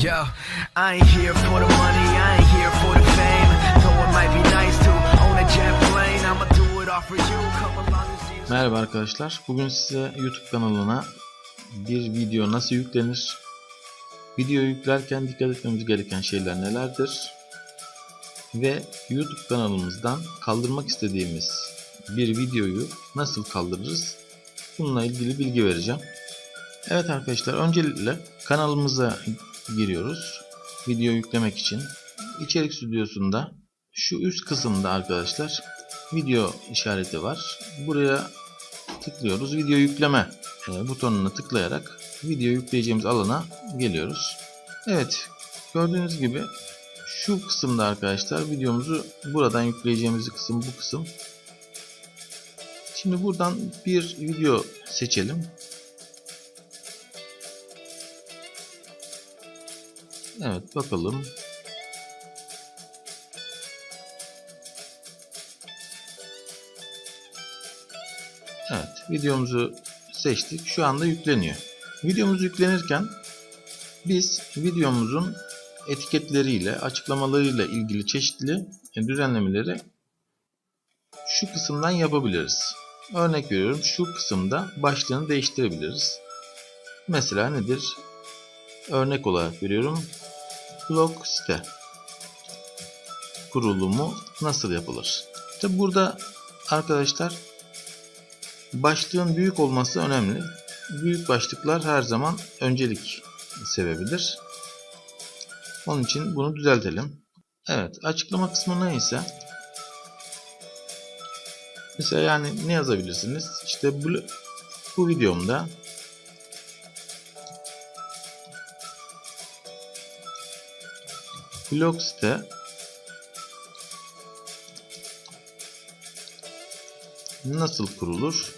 Yo, I ain't here for the money, I ain't here for the fame. Though it might be nice to own a jet plane, I'ma do it all for you. Merhaba arkadaşlar. Bugün size YouTube kanalına bir video nasıl yüklenir? Video yüklerken dikkat etmemiz gereken şeyler nelerdir? Ve YouTube kanalımızdan kaldırmak istediğimiz bir videoyu nasıl kaldırırız? Bununla ilgili bilgi vereceğim. Evet arkadaşlar öncelikle kanalımıza giriyoruz. Video yüklemek için. İçerik stüdyosunda şu üst kısımda arkadaşlar video işareti var. Buraya tıklıyoruz. Video yükleme e, butonuna tıklayarak video yükleyeceğimiz alana geliyoruz. Evet gördüğünüz gibi şu kısımda arkadaşlar videomuzu buradan yükleyeceğimiz kısım bu kısım. Şimdi buradan bir video seçelim. Evet bakalım. Evet videomuzu seçtik. Şu anda yükleniyor. Videomuz yüklenirken biz videomuzun etiketleriyle, açıklamalarıyla ilgili çeşitli düzenlemeleri şu kısımdan yapabiliriz. Örnek veriyorum şu kısımda başlığını değiştirebiliriz. Mesela nedir? Örnek olarak veriyorum. Blog site kurulumu nasıl yapılır? İşte burada arkadaşlar başlığın büyük olması önemli. Büyük başlıklar her zaman öncelik sebebidir. Onun için bunu düzeltelim. Evet açıklama kısmına ise mesela yani ne yazabilirsiniz? İşte bu, bu videomda blog site nasıl kurulur?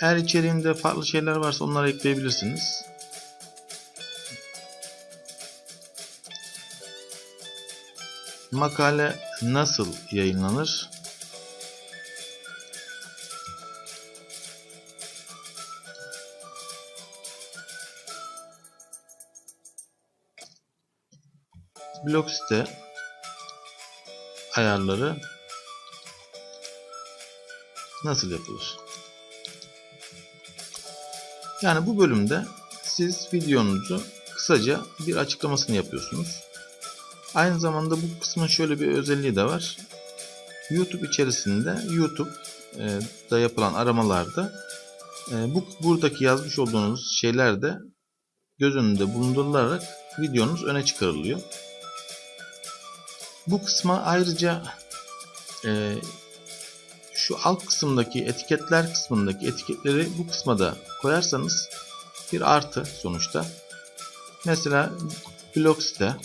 Eğer içeriğinde farklı şeyler varsa onları ekleyebilirsiniz. Makale nasıl yayınlanır? Blog site ayarları nasıl yapılır? Yani bu bölümde siz videonuzu kısaca bir açıklamasını yapıyorsunuz. Aynı zamanda bu kısmın şöyle bir özelliği de var. YouTube içerisinde YouTube e, yapılan aramalarda e, bu buradaki yazmış olduğunuz şeyler de göz önünde bulundurularak videonuz öne çıkarılıyor. Bu kısma ayrıca e, şu alt kısımdaki etiketler kısmındaki etiketleri bu kısma da koyarsanız bir artı sonuçta. Mesela blog site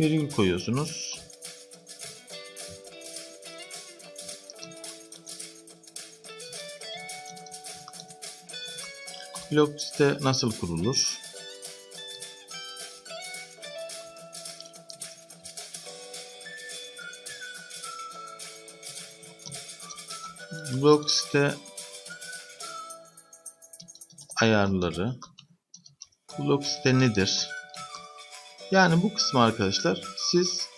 virgül koyuyorsunuz. Site nasıl kurulur? Blog site ayarları blog site nedir? Yani bu kısmı arkadaşlar siz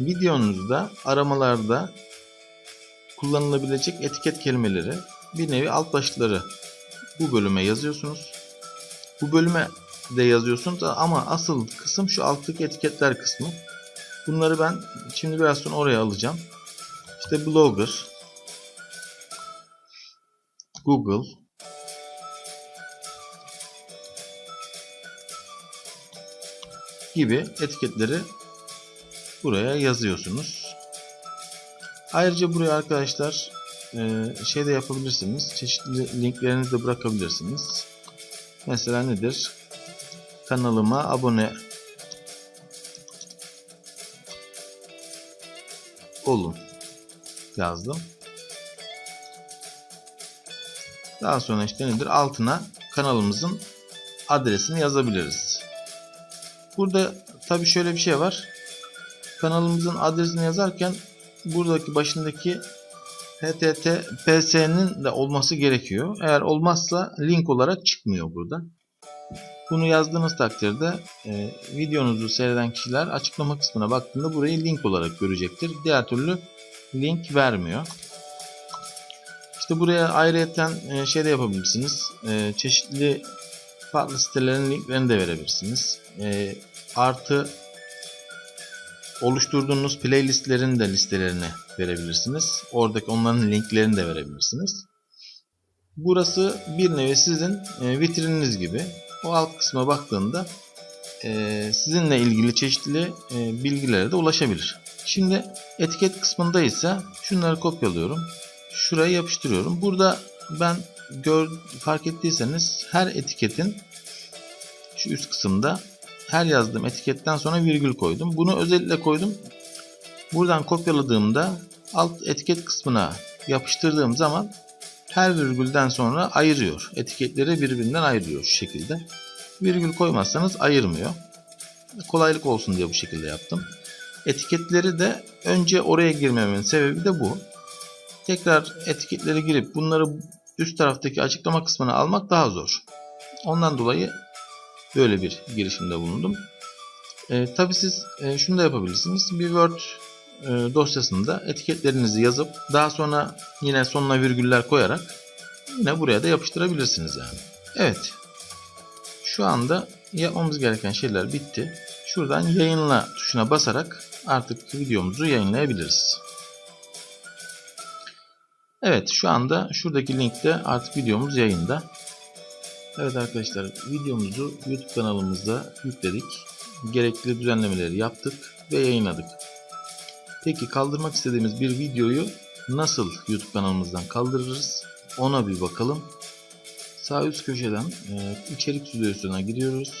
videonuzda aramalarda kullanılabilecek etiket kelimeleri bir nevi alt başlıkları bu bölüme yazıyorsunuz. Bu bölüme de yazıyorsunuz ama asıl kısım şu alttaki etiketler kısmı. Bunları ben şimdi biraz sonra oraya alacağım. İşte blogger, Google gibi etiketleri buraya yazıyorsunuz. Ayrıca buraya arkadaşlar e, şey de yapabilirsiniz. Çeşitli linklerinizi de bırakabilirsiniz. Mesela nedir? Kanalıma abone olun yazdım. Daha sonra işte nedir? Altına kanalımızın adresini yazabiliriz. Burada tabi şöyle bir şey var. Kanalımızın adresini yazarken buradaki başındaki HTTPS'nin de olması gerekiyor. Eğer olmazsa link olarak çıkmıyor burada. Bunu yazdığınız takdirde e, videonuzu seyreden kişiler açıklama kısmına baktığında burayı link olarak görecektir. Diğer türlü link vermiyor. İşte buraya ayrıyeten e, şey de yapabilirsiniz. E, çeşitli farklı sitelerin linklerini de verebilirsiniz. E, artı oluşturduğunuz playlistlerin de listelerini verebilirsiniz. Oradaki onların linklerini de verebilirsiniz. Burası bir nevi sizin vitrininiz gibi. O alt kısma baktığında sizinle ilgili çeşitli bilgilere de ulaşabilir. Şimdi etiket kısmında ise şunları kopyalıyorum. Şuraya yapıştırıyorum. Burada ben gör, fark ettiyseniz her etiketin şu üst kısımda her yazdığım etiketten sonra virgül koydum. Bunu özellikle koydum. Buradan kopyaladığımda alt etiket kısmına yapıştırdığım zaman her virgülden sonra ayırıyor. Etiketleri birbirinden ayırıyor şu şekilde. Virgül koymazsanız ayırmıyor. Kolaylık olsun diye bu şekilde yaptım. Etiketleri de önce oraya girmemin sebebi de bu. Tekrar etiketleri girip bunları üst taraftaki açıklama kısmına almak daha zor. Ondan dolayı böyle bir girişimde bulundum. E, Tabi siz e, şunu da yapabilirsiniz. Bir Word e, dosyasında etiketlerinizi yazıp daha sonra yine sonuna virgüller koyarak yine buraya da yapıştırabilirsiniz yani. Evet. Şu anda yapmamız gereken şeyler bitti. Şuradan yayınla tuşuna basarak artık videomuzu yayınlayabiliriz. Evet şu anda şuradaki linkte artık videomuz yayında. Evet arkadaşlar videomuzu YouTube kanalımızda yükledik. Gerekli düzenlemeleri yaptık ve yayınladık. Peki kaldırmak istediğimiz bir videoyu nasıl YouTube kanalımızdan kaldırırız? Ona bir bakalım. Sağ üst köşeden e, içerik stüdyosuna giriyoruz.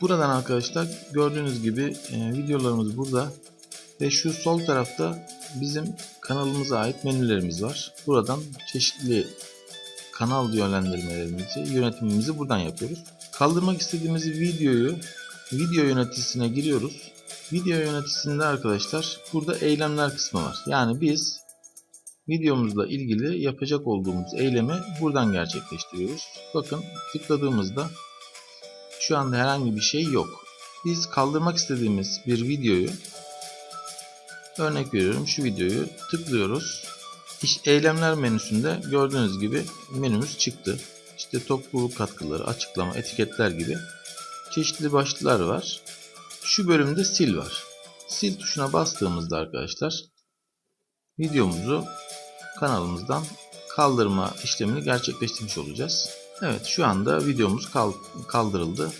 Buradan arkadaşlar gördüğünüz gibi e, videolarımız burada ve şu sol tarafta bizim kanalımıza ait menülerimiz var. Buradan çeşitli kanal yönlendirmelerimizi, yönetimimizi buradan yapıyoruz. Kaldırmak istediğimiz videoyu video yöneticisine giriyoruz. Video yöneticisinde arkadaşlar burada eylemler kısmı var. Yani biz videomuzla ilgili yapacak olduğumuz eylemi buradan gerçekleştiriyoruz. Bakın tıkladığımızda şu anda herhangi bir şey yok. Biz kaldırmak istediğimiz bir videoyu örnek veriyorum şu videoyu tıklıyoruz. İş, eylemler menüsünde gördüğünüz gibi menümüz çıktı. İşte topluluk katkıları, açıklama, etiketler gibi çeşitli başlıklar var. Şu bölümde sil var. Sil tuşuna bastığımızda arkadaşlar videomuzu kanalımızdan kaldırma işlemini gerçekleştirmiş olacağız. Evet şu anda videomuz kal kaldırıldı.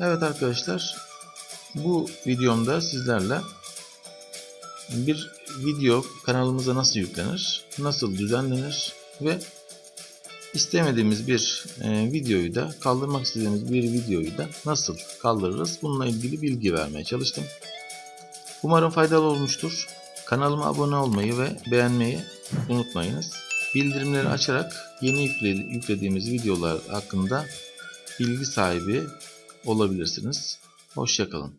Evet arkadaşlar bu videomda sizlerle bir video kanalımıza nasıl yüklenir, nasıl düzenlenir ve istemediğimiz bir e, videoyu da kaldırmak istediğimiz bir videoyu da nasıl kaldırırız bununla ilgili bilgi vermeye çalıştım. Umarım faydalı olmuştur. Kanalıma abone olmayı ve beğenmeyi unutmayınız. Bildirimleri açarak yeni yüklediğimiz videolar hakkında bilgi sahibi olabilirsiniz. Hoşçakalın.